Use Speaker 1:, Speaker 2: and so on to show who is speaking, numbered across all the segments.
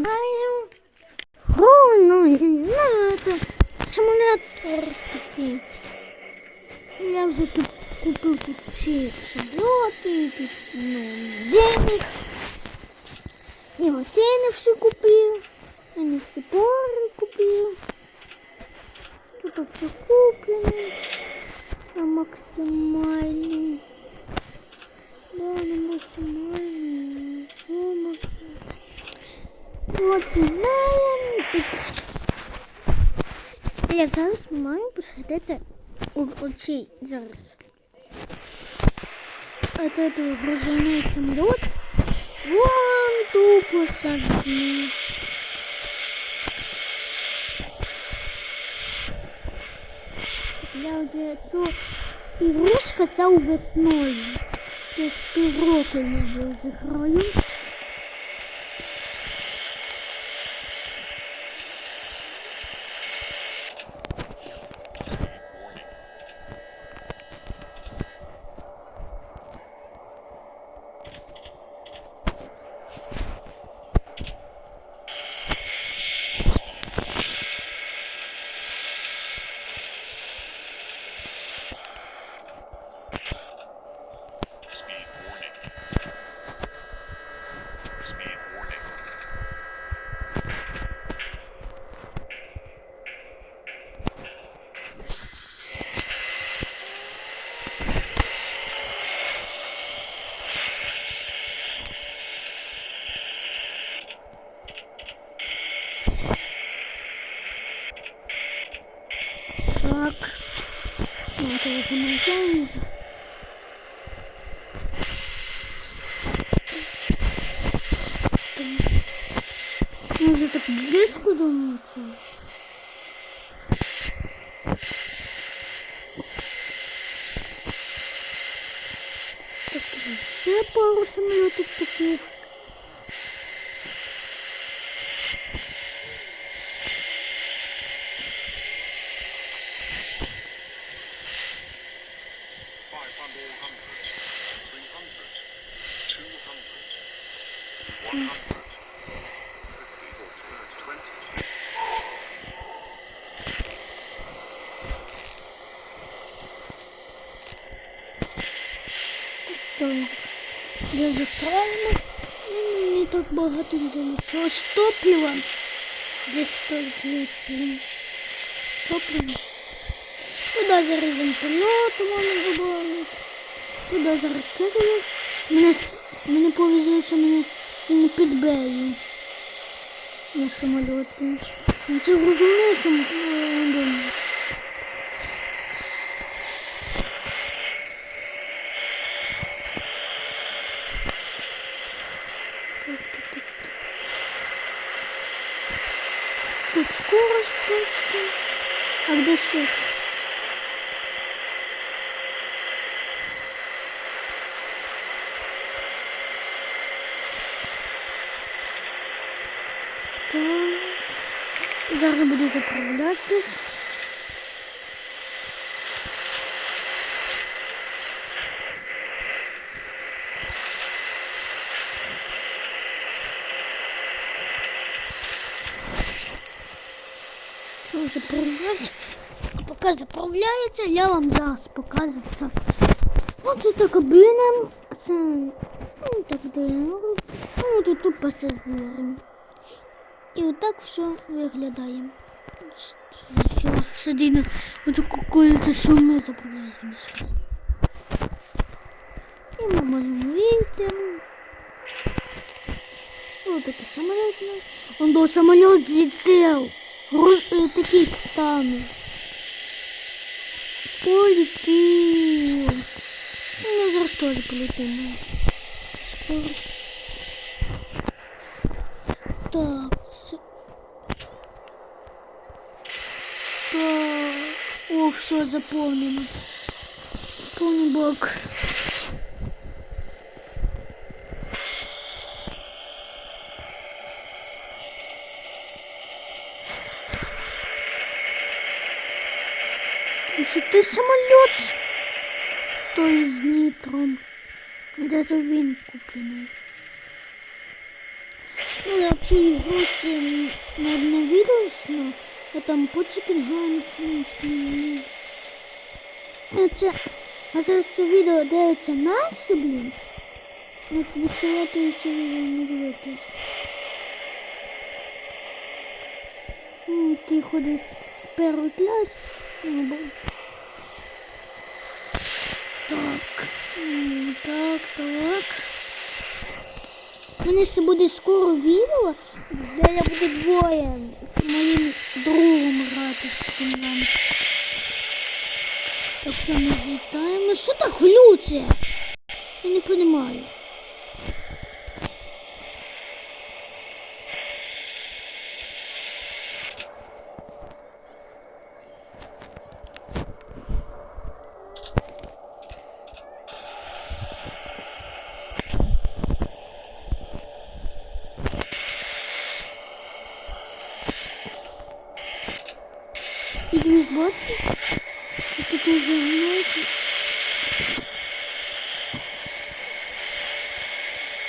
Speaker 1: знаю. О, ну, я не знаю, это симулятор такий. Я вже тут купив тут всі самоліти, тут, ну, денег. І машини всі купив. Я не всі пори купив. Тут все куплено. На максимальний. Да, на максимальний. На максимальний. Вот знаємо. Я зараз маю посадити у очей зараз. От этого грузовой самолет вон тупо сожгли. Я вже цю ігрушка ця весною. Десь півроку я вже граю. Може так близько думається? Так, ще пару самолітів таких.
Speaker 2: Five
Speaker 1: Дуже правильно. Не так багато залишилось топлива. Десь то знесли. Топливо. Туди зараз вертольот можна добавити. Туди зараз ракети є. Мене, мене повезло, що мене це не підбеє на самоліти. Ну, Це грузовий самоліт. Так, Шесть? Так. Зараз буду заправлятись. Все, заправляється. Поки заправляється, я вам зараз покажу це. Ось це кабіна. Це ну, так де. Ну, тут тут пасажири. І отак все виглядає. Все, сидина. Ось какое-то шумне заправляється машина. І ми можемо вийти. Ось такий самоліт. Он до самоліт злетів. Груз е, такий самий. Полетів. Ну, зараз теж полетимо. Скоро. Так. Так. О, все заповнено. Повний Ты самолет. То из нитром. Даже вин купленный. Ну, я всю игру не обновилась, но я там почки гань смішні. Это... а зараз це відео дивиться нас, блін. Ну, тобі советую це відео не дивитись. Ну, ти ходиш в перший клас, так, так, так. У мене ще буде скоро відео, де я буду двоє з моїм другом грати в Чемпіонат. Так що ми злітаємо. Що так глюче? Я не розумію. И ты? Это тоже знаете.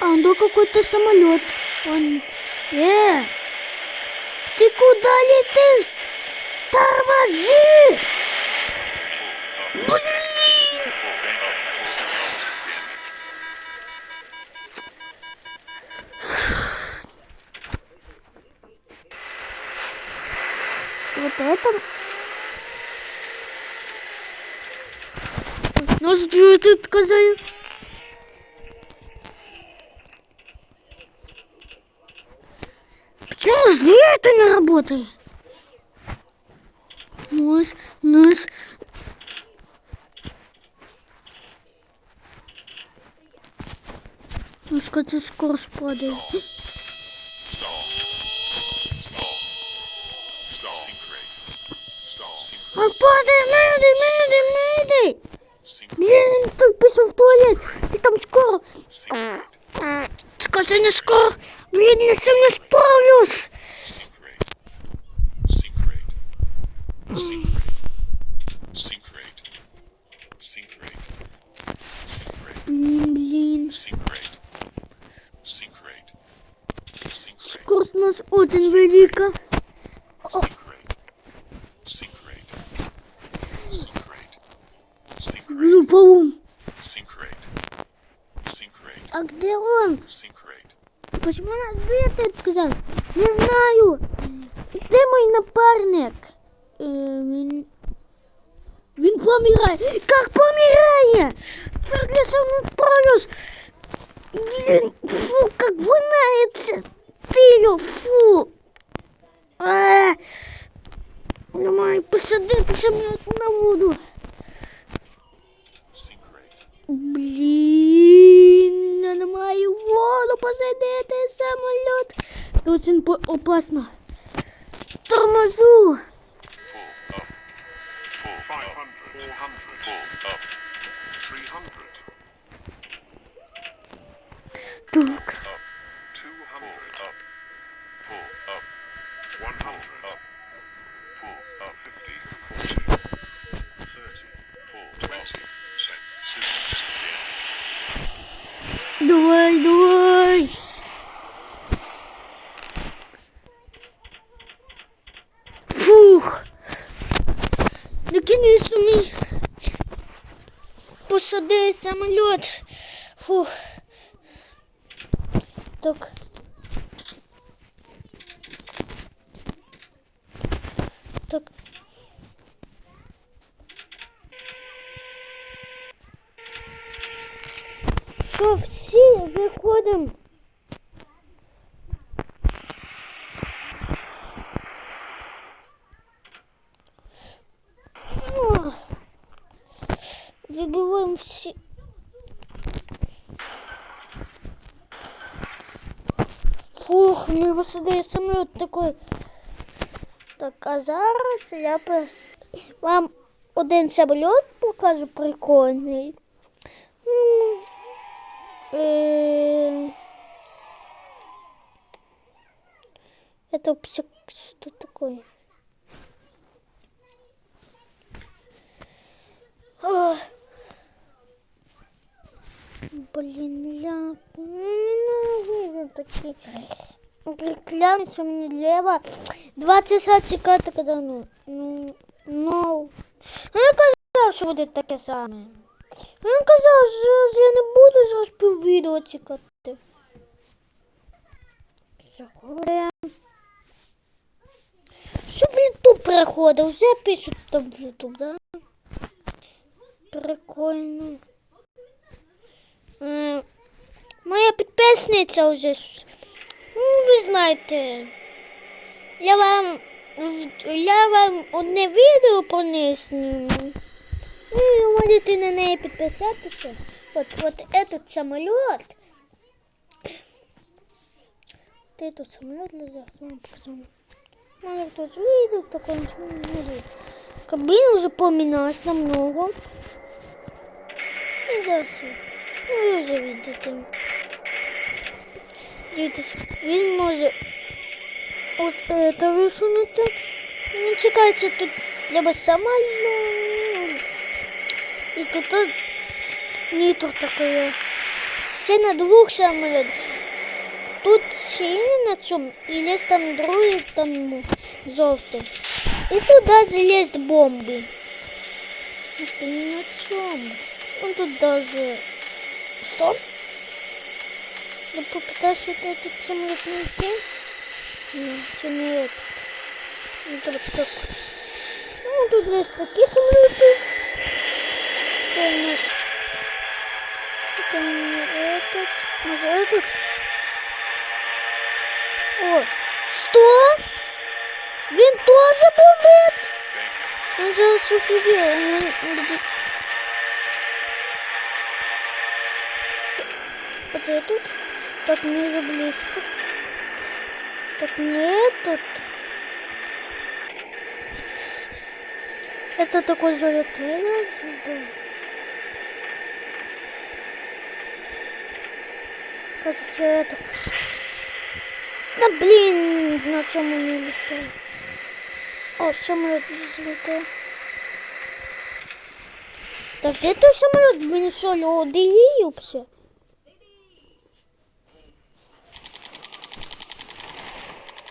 Speaker 1: А, ну какой-то самолет. Он... Э! Ты куда летишь? Тормози! Блин! Вот это... Что тут сказали? Почему зря это не работает? Нос, нос. Ну, скажи, скорость падает.
Speaker 2: Stall. Stall. Stall. Sync rate.
Speaker 1: Блин, ты пошел в туалет. Ты там скоро. Скажи, не скоро. Блин, я сам не справлюсь. Блин. Скорость у нас очень велика. Ну, полум.
Speaker 2: Sync rate. Sync rate.
Speaker 1: А где он?
Speaker 2: Sync rate.
Speaker 1: Почему нас бьет, сказал? Не знаю. Де мой напарник? Е, він... Він помирає. Как помирає? Як я сам не справлюсь? Блин, фу, как воняется. Тылю, фу. А, Давай, посади самолет на воду.
Speaker 2: 20. 10. Systems. Yeah.
Speaker 1: Давай, давай. Фух. Накинувся мій. Посади самоліт. Фух. Так. Так. Що, всі виходимо? Не посадив самоліт такий. Так, а зараз я пос... вам один самоліт покажу прикольний. Э, Это вообще что такое? Ах. Блин, я ненавижу такие клянуться мне лево. Два часа чекати, когда ну. Ну, ну. А я казав, що буде таке саме. А я казав, що я не буду зараз піввідео чекати. Заходимо. В Ютуб переходив, вже пишуть там в Ютуб, да? Прикольно. Е, моя підписниця вже. ж- Ну, ви знаєте. Я вам. Я вам одне відео про неї зніму. Ну, і ви можете на неї підписатися. От, от этот самоліт. Вот этот самоліт лежав, вам покажу. Может кто-то видел такой, ну, может. Кабина уже поменялась намного. Ну, да, все. Ну, ви вже видите. Дивіться, він може от это висунути. Ну, чекайте, тут треба самоліт. І тут от нітр такое. Це на двох самолітах. Тут синій на цьому, і є там другий, там ну, жовтий. І тут даже є бомби. Это не на цьому. Ну тут даже... Что? Ну попытаюсь вот этот самолет найти. Ні, це не этот. Ну так, так. Ну тут є такі самоліти. Это не... Это не этот. Может этот? О, что? Він теж бомбить? Він зараз все привів. Він буде... Так, мне уже близко. Так, не этот. Это такой золотой был. Кажется, этот. Да блин, на чем он не летает? О, самолет взлетел. Так где ты самолет, блин, что ли, оделився?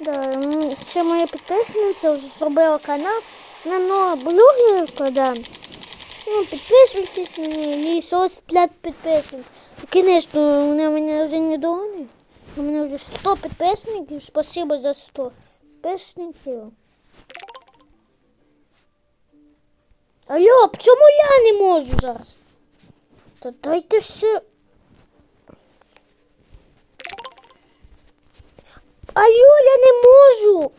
Speaker 1: Да, ну, ще моя підписниця вже зробила канал на нового блогерка, да. Ну, підписуйтесь на неї, їй 45 підписників. Звісно, вона мене вже не догонить. У мене вже 100 підписників, спасибо за 100 підписників. Алло, чому я не можу зараз? Та дайте ще. Алло, я не можу.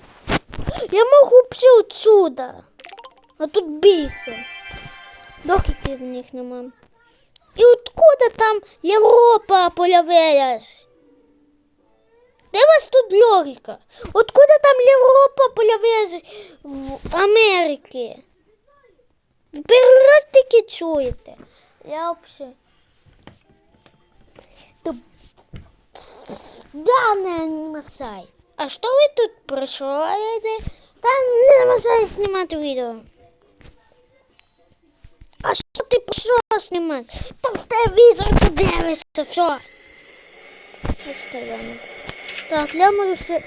Speaker 1: Я можу все отсюда. А тут бійся. Докіпів в них нема. І откуда там Європа появилась? Де вас тут логіка? Откуда там Європа появилась в Америці? Ви перший раз таки чуєте? Я взагалі. Да, да не Масай. А що ви тут пришиваєте? Та не Масай знімати відео. А що ти пішов знімати? Та в телевізор подивишся, все. Ось так, ладно. Так, я можу ще...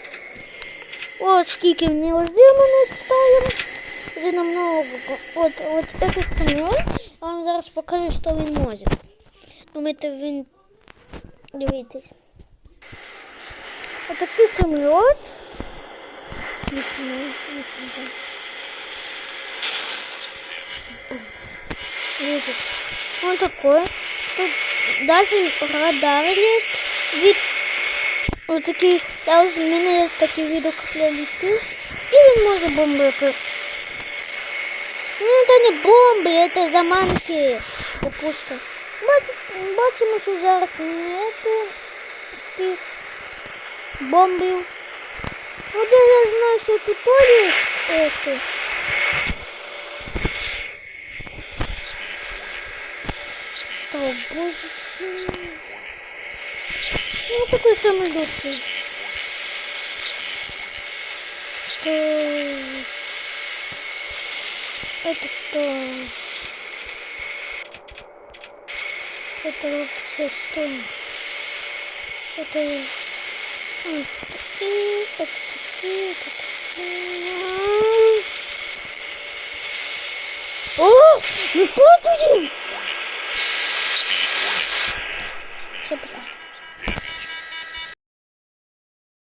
Speaker 1: От скільки мені озимано ставимо. Вже намного. От, от этот самоліт. Я вам зараз покажу, що він може. Думаєте, він... Дивіться. Отакий самоліт. Видишь, он такой. Тут даже радар есть. Вид вот такие, я уже, меня есть такие виды, как я летю. И він може бомбити. Ну, это не бомби, это заманки. Бачи- Бачимо, що зараз нету тих бомбів. От я знаю, що тут є это. Та боже. Ну такой самый лучший. Что? Это что? Это вообще что? Это О, ми падаємо!